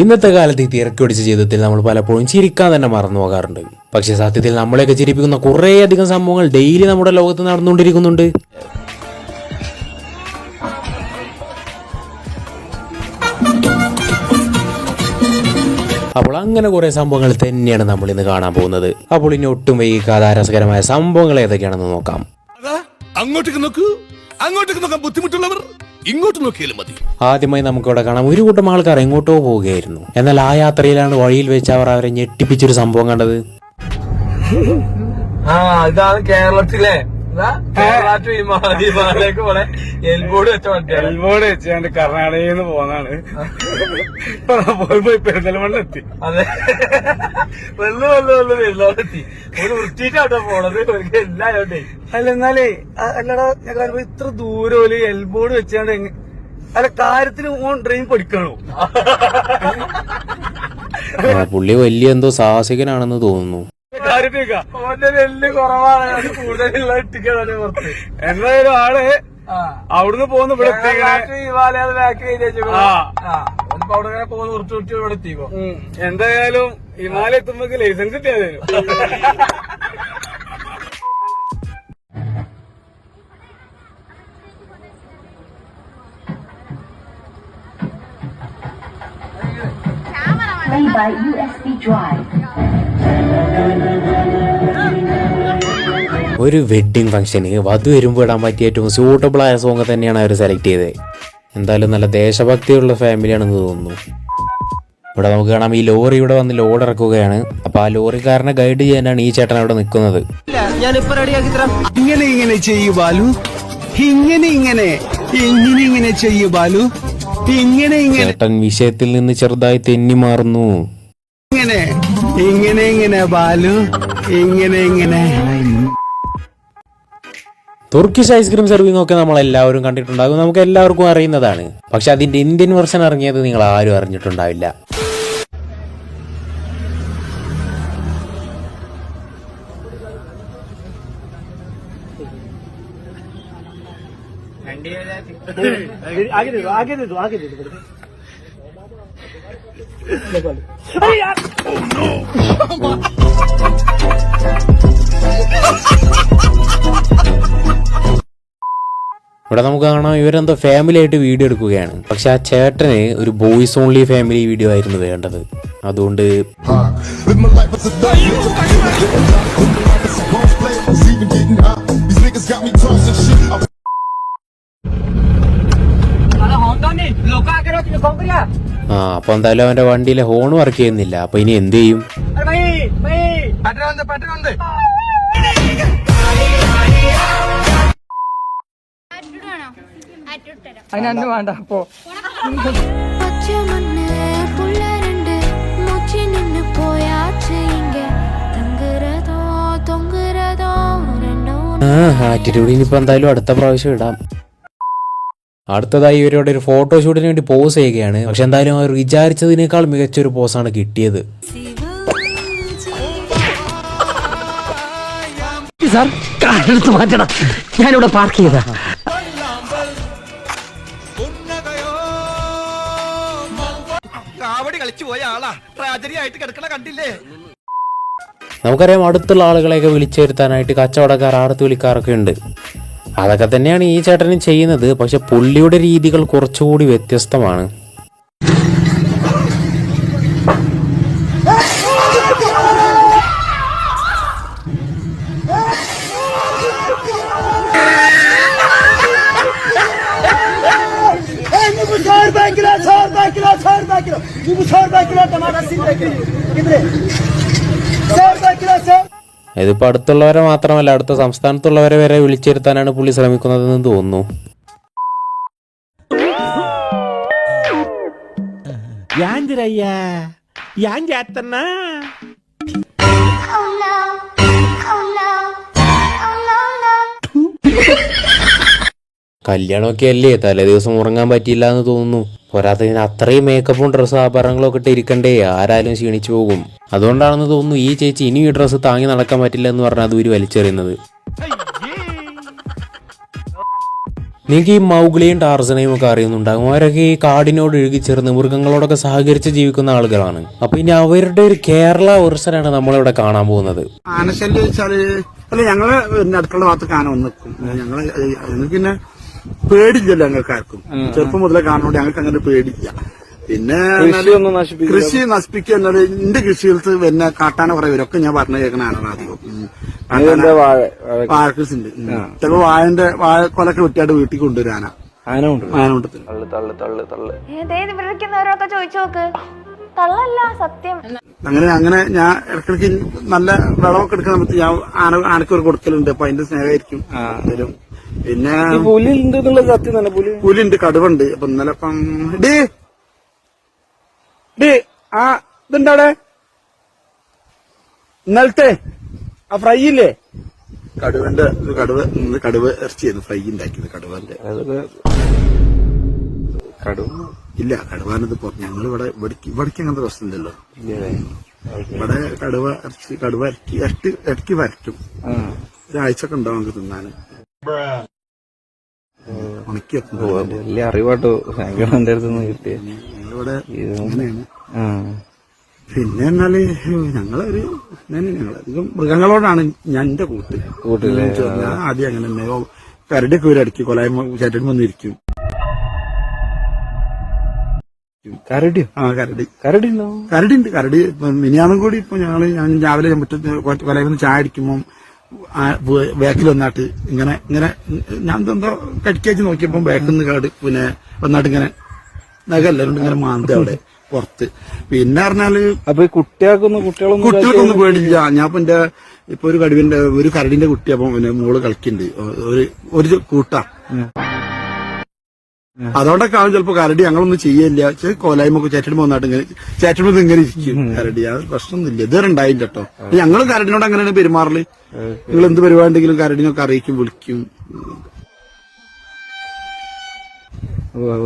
ഇന്നത്തെ കാലത്ത് ഈ തിരക്കൊടിച്ച ജീവിതത്തിൽ നമ്മൾ പലപ്പോഴും ചിരിക്കാൻ തന്നെ മറന്നു പോകാറുണ്ട്. പക്ഷെ സത്യത്തിൽ നമ്മളെയൊക്കെ ചിരിപ്പിക്കുന്ന കുറേയധികം സംഭവങ്ങൾ ഡെയിലി നമ്മുടെ ലോകത്ത് നടന്നുകൊണ്ടിരിക്കുന്നുണ്ട്. അപ്പോൾ അങ്ങനെ കുറെ സംഭവങ്ങൾ തന്നെയാണ് നമ്മൾ ഇന്ന് കാണാൻ പോകുന്നത്. അപ്പോൾ ഇനി ഒട്ടും വൈകാതെ രസകരമായ സംഭവങ്ങൾ ഏതൊക്കെയാണെന്ന് നോക്കാം. അങ്ങോട്ടേക്ക് നോക്കൂ അങ്ങോട്ടേക്ക് നോക്കാൻ ബുദ്ധിമുട്ടുള്ളവർ. ഇങ്ങോട്ട് നോക്കിയാലും മതി. ആദ്യമായി നമുക്കിവിടെ കാണാം ഒരു കൂട്ടം ആൾക്കാർ എങ്ങോട്ടോ പോവുകയായിരുന്നു എന്നാൽ ആ യാത്രയിലാണ് വഴിയിൽ വെച്ച് അവർ അവരെ ഞെട്ടിപ്പിച്ചൊരു സംഭവം കണ്ടത്. ആ ഇതാണ് കേരളത്തിലെ ഹിമാലയക്ക് പോലെ എൽബോർഡ് വെച്ച വണ്ടിയാണ്. എൽബോർഡ് വെച്ചാണ്ട് കർണാടകയിൽ നിന്ന് പോന്നാണ്. പോയി പോയി പെരുന്തൽമണ്ണ എത്തി അതെ. വെള്ളു വെള്ളു വെള്ളു വെള്ളോടെത്തി ഒരു വൃത്തിയിട്ടാട്ടോ പോണത് എല്ലായോട്ടേ അല്ല എന്നാലേ അല്ലടാ ഞാൻ കാണുമ്പോ ഇത്ര ദൂരം ഒരു എൽബോർഡ് വെച്ചാണ്ട് അല്ല കാര്യത്തിന് ഓൺ ഡ്രെയിൻ പഠിക്കണോ? പുള്ളി വലിയ എന്തോ സാഹസികനാണെന്ന് തോന്നുന്നു. ഓന്റെ നെല്ല് കുറവാണ്. കൂടുതലുള്ള ഇട്ടിക്കാണ് പുറത്ത്. എന്തായാലും ആൾ ആ. അവിടുന്ന് ഇവിടെ അവിടെ പോകുന്ന ഇവിടെ എത്തിക്കോ. ഉം. എന്തായാലും ഹിമാലയ എത്തുമ്പോ ലൈസൻസ് കിട്ടിയതേനു Play by USB Drive. ഒരു വെഡ്ഡിംഗ് ഫംഗ്ഷന് വധു വരുമ്പോൾ ഇടാൻ പറ്റിയ ഏറ്റവും സ്യൂട്ടബിൾ ആയ സോങ് തന്നെയാണ് അവർ സെലക്ട് ചെയ്തത്. എന്തായാലും നല്ല ദേശഭക്തിയുള്ള ഫാമിലിയാണെന്ന് തോന്നുന്നു. ഇവിടെ നമുക്ക് കാണാം ഈ ലോറി ഇവിടെ വന്ന് ലോഡ് ഇറക്കുകയാണ്. അപ്പൊ ആ ലോറിക്കാരനെ ഗൈഡ് ചെയ്യാനാണ് ഈ ചേട്ടൻ അവിടെ നിൽക്കുന്നത്. ഇങ്ങനെ ഇങ്ങനെ ചെയ്യൂ ബാലു. ഇങ്ങനെ ഇങ്ങനെ. ഇങ്ങനെ ഇങ്ങനെ ചെയ്യൂ ബാലു. ഇങ്ങനെ ഇങ്ങനെ. ചേട്ടൻ വിഷയത്തിൽ നിന്ന് ചെറുതായി തെന്നി മാറുന്നു. ഇങ്ങനെ. ഇങ്ങനെ ഇങ്ങനെ ബാലു ഇങ്ങനെ ഇങ്ങനെ. തുർക്കിഷ് ഐസ്ക്രീം സർവിംഗ് ഒക്കെ നമ്മൾ എല്ലാവരും കണ്ടിട്ടുണ്ടാകും. നമുക്ക് എല്ലാവർക്കും അറിയുന്നതാണ്. പക്ഷെ അതിന്റെ ഇന്ത്യൻ വെർഷൻ ഇറങ്ങിയത് നിങ്ങൾ ആരും അറിഞ്ഞിട്ടുണ്ടാവില്ല. Ay, ഇവിടെ നമുക്ക് കാണാം ഇവരെന്തോ ഫാമിലി ആയിട്ട് വീഡിയോ എടുക്കുകയാണ്. പക്ഷെ ആ ചേട്ടന് ഒരു ബോയ്സ് ഓൺലി ഫാമിലി വീഡിയോ ആയിരുന്നു വേണ്ടത്. അതുകൊണ്ട് ലോക ആ അപ്പൊ എന്തായാലും അവന്റെ വണ്ടിയിലെ ഹോൺ വർക്ക് ചെയ്യുന്നില്ല. അപ്പൊ ഇനി എന്ത് ചെയ്യും? അതിനു വേണ്ട അപ്പോ ആറ്റിറ്റ്യൂഡ് ഇനിയിപ്പോ എന്തായാലും അടുത്ത പ്രാവശ്യം ഇടാം. അടുത്തതായി ഇവരോട് ഒരു ഫോട്ടോഷൂട്ടിന് വേണ്ടി പോസ് ചെയ്യുകയാണ്. പക്ഷെ എന്തായാലും അവർ വിചാരിച്ചതിനേക്കാൾ മികച്ചൊരു പോസാണ് കിട്ടിയത്. ഞാനിവിടെ പാർക്ക് ചെയ്താ കാവടി കളിച്ചു പോയ ആളാ. ട്രാജഡി ആയിട്ട് കിടക്കണ കണ്ടില്ലേ? നമുക്കറിയാം അടുത്തുള്ള ആളുകളെയൊക്കെ വിളിച്ചു വരുത്താനായിട്ട് കച്ചവടക്കാർ ആടത്ത് വിളിക്കാറൊക്കെ ഉണ്ട്. അതൊക്കെ തന്നെയാണ് ഈ ചേട്ടനും ചെയ്യുന്നത്. പക്ഷെ പുള്ളിയുടെ രീതികൾ കുറച്ചുകൂടി വ്യത്യസ്തമാണ്. ഇതിപ്പോ അടുത്തുള്ളവരെ മാത്രമല്ല അടുത്ത സംസ്ഥാനത്തുള്ളവരെ വരെ വിളിച്ചിരുത്താനാണ് പുള്ളി ശ്രമിക്കുന്നതെന്ന് തോന്നുന്നു. കല്യാണമൊക്കെ അല്ലേ? തലേ ദിവസം ഉറങ്ങാൻ പറ്റിയില്ല എന്ന് തോന്നുന്നു. പോരാത്തതിന് അത്രയും മേക്കപ്പും ഡ്രസ്സും ആഭരണങ്ങളും ഒക്കെ ഇട്ട് ഇരിക്കണ്ടേ? ആരാലും ക്ഷീണിച്ചു പോകും. അതുകൊണ്ടാണെന്ന് തോന്നുന്നു ഈ ചേച്ചി ഇനി ഈ ഡ്രസ്സ് താങ്ങി നടക്കാൻ പറ്റില്ല എന്ന് പറഞ്ഞാൽ ദൂരി വലിച്ചെറിയുന്നത്. നിങ്ങൾക്ക് ഈ മൗഗ്ലിയും ടാർസനെയും ഒക്കെ അറിയുന്നുണ്ടാകും അവരൊക്കെ ഈ കാടിനോട് ഇഴുകിച്ചേർന്ന് മൃഗങ്ങളോടൊക്കെ സഹകരിച്ച് ജീവിക്കുന്ന ആളുകളാണ്. അപ്പൊ ഇനി അവരുടെ ഒരു കേരള വെർഷനാണ് നമ്മളിവിടെ കാണാൻ പോകുന്നത്. ആനശല്യം വെച്ചാൽ അല്ല ഞങ്ങൾ അടുക്കള ഭാഗത്ത് കാണാൻ നിൽക്കും. ഞങ്ങൾ പിന്നെ പേടില്ലല്ലോ ഞങ്ങൾക്ക് ആർക്കും ചെറുപ്പം മുതലേ കാണുന്നോണ്ട് ഞങ്ങൾക്ക് അങ്ങനെ പേടില്ല പിന്നെ കൃഷി നശിപ്പിക്കുക എന്നത് എന്റെ കൃഷികൾക്ക് പിന്നെ കാട്ടാന കുറെ ഞാൻ പറഞ്ഞു കേൾക്കണ ആനാണ് അധികം വാഴ? കൃഷി ഉണ്ട്. ചിലപ്പോ വാഴന്റെ വാഴക്കൊലൊക്കെ വെട്ടിയായിട്ട് വീട്ടിൽ കൊണ്ടുവരും ആന ആന ഉണ്ട് ആന കൊണ്ട് തള്ളു തള്ളു തള്ളു തള്ളു. ഏതേത് വിളിക്കുന്നവരൊക്കെ ചോദിച്ചു നോക്ക്. തള്ളല്ല സത്യം. അങ്ങനെ അങ്ങനെ ഞാൻ ഇടക്കിടക്ക് നല്ല വെള്ളമൊക്കെ എടുക്കാൻ സമയത്ത് ഞാൻ ആന ആനക്ക് ഒരു കൊടുക്കലുണ്ട്. അപ്പൊ അതിന്റെ സ്നേഹമായിരിക്കും. പിന്നെ പുലി ഉണ്ട് എന്നുള്ളത് സത്യം തന്നെ പുലി. പുലിണ്ട് കടുവുണ്ട് അപ്പൊ ഇന്നലെ ഇപ്പം ഡേ. ഡേ ആ ഇതുണ്ട് അവിടെ? ഇന്നലത്തെ ആ ഫ്രൈ ഇല്ലേ? കടുവന്റെ കടുവ ഇന്ന് കടുവ ഇറച്ചിയായിരുന്നു ഫ്രൈ ഉണ്ടാക്കിയത് കടുവന്റെ. കടുവ ഇല്ല കടുവാനത് ഞങ്ങൾ ഇവിടെ ഇവിടേക്ക് അങ്ങനത്തെ അങ്ങനത്തെ പ്രശ്നമില്ലല്ലോ. ഇവിടെ കടുവ ഇറച്ചി കടുവ ഇറക്കി ഇറക്കി ഇറക്കി വരയ്ക്കും. ഒരാഴ്ച ഒക്കെ ഉണ്ടാവും നമുക്ക് തിന്നാന് വലിയ അറിവാട്ടോ. ആ. പിന്നെ എന്നാൽ ഞങ്ങളൊരു ഞങ്ങളധികം മൃഗങ്ങളോടാണ് ഞാൻ എന്റെ കൂട്ട്. കൂട്ടില്ല? ഞാൻ ആദ്യം അങ്ങനെ തന്നെ. കരടിയൊക്കെ ഒരു അടിക്കും കൊലായ്മ ചേട്ടൻ വന്നിരിക്കും കരടിയോ? ആ കരടി. കരടി ഉണ്ടോ? കരടി ഉണ്ട്. കരടി കൂടി ഇപ്പൊ ഞങ്ങൾ ഞാൻ രാവിലെ മുറ്റത്ത് കൊലയിൽ ചായ അടിക്കുമ്പോൾ ബാക്കിൽ വന്നാട്ട് ഇങ്ങനെ ഇങ്ങനെ ഞാൻ എന്തോ കടിക്കേച്ച് നോക്കിയപ്പോ ബാക്കിൽ നിന്ന് കാട് പിന്നെ വന്നാട്ട് ഇങ്ങനെ നഗല്ലാണ്ട് ഇങ്ങനെ മാന്തി അവിടെ പുറത്ത്. പിന്നെ പറഞ്ഞാൽ അപ്പൊ കുട്ടികൾക്കൊന്നും കുട്ടികളൊന്നും കുട്ടികൾക്കൊന്നും പേടില്ല ഞാൻ ഇപ്പൊ എന്റെ ഇപ്പൊ ഒരു കടുവിന്റെ ഒരു കരടിന്റെ കുട്ടി അപ്പം പിന്നെ മോൾ കളിക്കുന്നുണ്ട് ഒരു ഒരു കൂട്ടാ. അതുകൊണ്ടൊക്കെ ആവും ചിലപ്പോ കരടി ഞങ്ങളൊന്നും ചെയ്യില്ല കോലായ്മൊക്കെ ചേട്ടൻ വന്നാട്ട് ഇങ്ങനെ ചേട്ടൻ ഇങ്ങനെ ഇരിക്കും. കരടി അത് പ്രശ്നമൊന്നുമില്ല. ഇതുവരെ ഉണ്ടായില്ല കേട്ടോ. ഞങ്ങളും കരടിനോട് അങ്ങനെയാണ് പെരുമാറൽ. നിങ്ങൾ എന്ത് പരിപാടി ഉണ്ടെങ്കിലും കരടിനൊക്കെ അറിയിക്കും വിളിക്കും.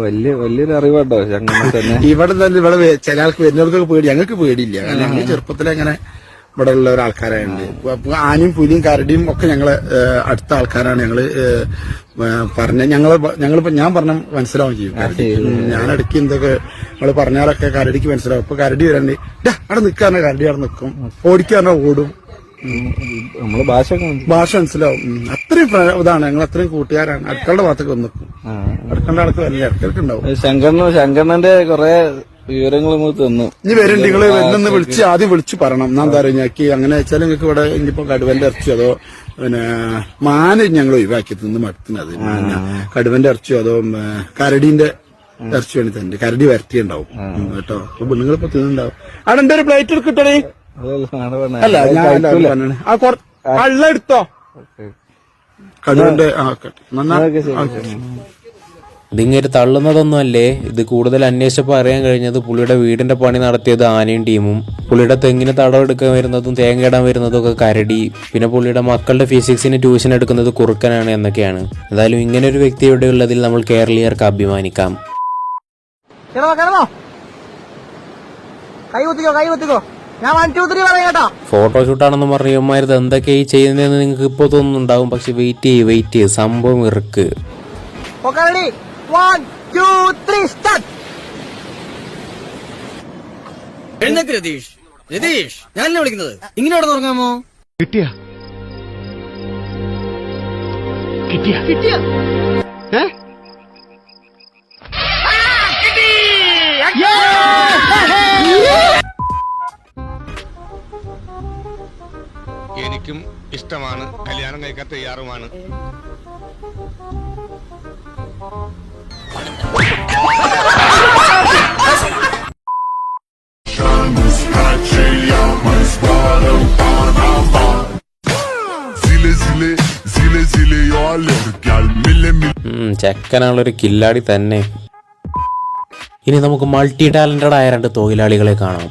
വലിയ വലിയൊരു അറിവാട്ടോ തന്നെ ഇവിടെ തന്നെ ഇവിടെ ചില ആൾക്ക് വരുന്നവർക്കൊക്കെ പേടി. ഞങ്ങൾക്ക് പേടിയില്ല. കാരണം ഞങ്ങൾ ചെറുപ്പത്തിലെ അങ്ങനെ ഇവിടെ ഉള്ള ഒരാൾക്കാരായുണ്ട് ആനയും പുലിയും കരടിയും ഒക്കെ ഞങ്ങളെ അടുത്ത ആൾക്കാരാണ് ഞങ്ങൾ പറഞ്ഞ ഞങ്ങൾ ഞങ്ങളിപ്പോ ഞാൻ പറഞ്ഞ മനസ്സിലാവും ചെയ്യും. ഞാൻ ഇടയ്ക്ക് എന്തൊക്കെ നമ്മൾ പറഞ്ഞാലൊക്കെ കരടിക്ക് മനസ്സിലാവും. ഇപ്പൊ കരടി വരണ്ടി. അവിടെ നിൽക്കാറ കരടി അവിടെ നിൽക്കും ഓടിക്കാറ ഓടും. നമ്മൾ ഭാഷ ഭാഷ മനസ്സിലാവും. അത്രയും ഇതാണ്. ഞങ്ങൾ അത്രയും കൂട്ടുകാരാണ്. അടുക്കളുടെ ഭാഗത്തേക്ക് വന്ന്. അടുക്കളുടെ ആൾക്ക് വലിയ ഇടയ്ക്കിടയ്ക്ക് ഉണ്ടാവും. ശങ്കരന് ശങ്കറിന്റെ കൊറേ വിവരങ്ങൾ തന്നു. ഇനി വരുന്നുണ്ട് നിങ്ങൾ വരുന്നെന്ന് വിളിച്ച് ആദ്യം വിളിച്ച് പറയണം. എന്നാ എന്താ പറയുക ഞങ്ങൾക്ക് അങ്ങനെ വെച്ചാൽ നിങ്ങൾക്ക് ഇവിടെ ഇനിയിപ്പോ കടുവന്റെ ഇറച്ചിയോ അതോ പിന്നെ മാന് ഞങ്ങൾ ഒഴിവാക്കി തിന്ന് മടുത്തുന്നത് കടുവന്റെ ഇറച്ചിയോ അതോ കരടിന്റെ ഇറച്ചി വേണ്ടി തന്നെ കരടി വരട്ടിയുണ്ടാവും കേട്ടോ. അപ്പൊ പെണ്ണുങ്ങളിപ്പോ തിന്നുണ്ടാവും അവിടെ എന്റെ ഒരു പ്ലേറ്റ് എടുക്കട്ടേ അല്ല ഞാൻ. ആ കൊറ കള്ള എടുത്തോ? കടുവന്റെ ആ നന്നാ ഇതിങ്ങനെ തള്ളുന്നതൊന്നും അല്ലേ ഇത് കൂടുതൽ അന്വേഷിച്ചപ്പോൾ അറിയാൻ കഴിഞ്ഞത് പുള്ളിയുടെ വീടിന്റെ പണി നടത്തിയത് ആനയും ടീമും. പുള്ളിയുടെ തെങ്ങിന് തടവെടുക്കാൻ വരുന്നതും തേങ്ങ ഇടാൻ വരുന്നതും ഒക്കെ കരടി. പിന്നെ പുള്ളിയുടെ മക്കളുടെ ഫിസിക്സിന് ട്യൂഷൻ എടുക്കുന്നത് കുറുക്കനാണ് എന്നൊക്കെയാണ്. എന്തായാലും ഇങ്ങനെ ഒരു വ്യക്തി ഇവിടെ ഉള്ളതിൽ നമ്മൾ കേരളീയർക്ക് അഭിമാനിക്കാം. കൈ കുത്തിക്കോ കൈ കുത്തിക്കോ. ഞാൻ വൺ ടു ത്രീ പറയാം കേട്ടോ. ഫോട്ടോഷൂട്ടാണെന്ന് പറഞ്ഞ ഇവന്മാരത് എന്തൊക്കെ ഈ ചെയ്യുന്നതെന്ന് നിങ്ങൾക്ക് ഇപ്പോൾ തോന്നുന്നുണ്ടാവും. പക്ഷെ വെയിറ്റ് ചെയ്യ് വെയിറ്റ് ചെയ്യ്. സംഭവം ഇറക്ക്. Okay ready one two three start എഴുന്നേക്ക് രതീഷ്. രതീഷ് ഞാനല്ലേ വിളിക്കുന്നത്. ഇങ്ങനെ അവിടെ തുടങ്ങാമോ കിട്ടിയ? എനിക്കും ഇഷ്ടമാണ്. കല്യാണം കഴിക്കാൻ തയ്യാറുമാണ്. ചെക്കനാളൊരു കില്ലാടി തന്നെ. ഇനി നമുക്ക് മൾട്ടി ടാലന്റഡ് ആയ രണ്ട് തൊഴിലാളികളെ കാണാം.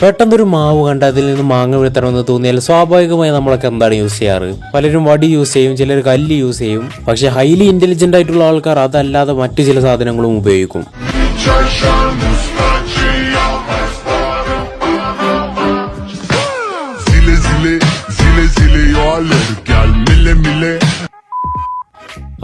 പെട്ടെന്നൊരു മാവ് കണ്ട് അതിൽ നിന്ന് മാങ്ങ വീഴ്ത്തണമെന്ന് തോന്നിയാൽ സ്വാഭാവികമായി നമ്മളൊക്കെ എന്താണ് യൂസ് ചെയ്യാറ്? പലരും വടി യൂസ് ചെയ്യും ചിലർ കല്ല് യൂസ് ചെയ്യും. പക്ഷെ ഹൈലി ഇന്റലിജന്റ് ആയിട്ടുള്ള ആൾക്കാർ അതല്ലാതെ മറ്റു ചില സാധനങ്ങളും ഉപയോഗിക്കും.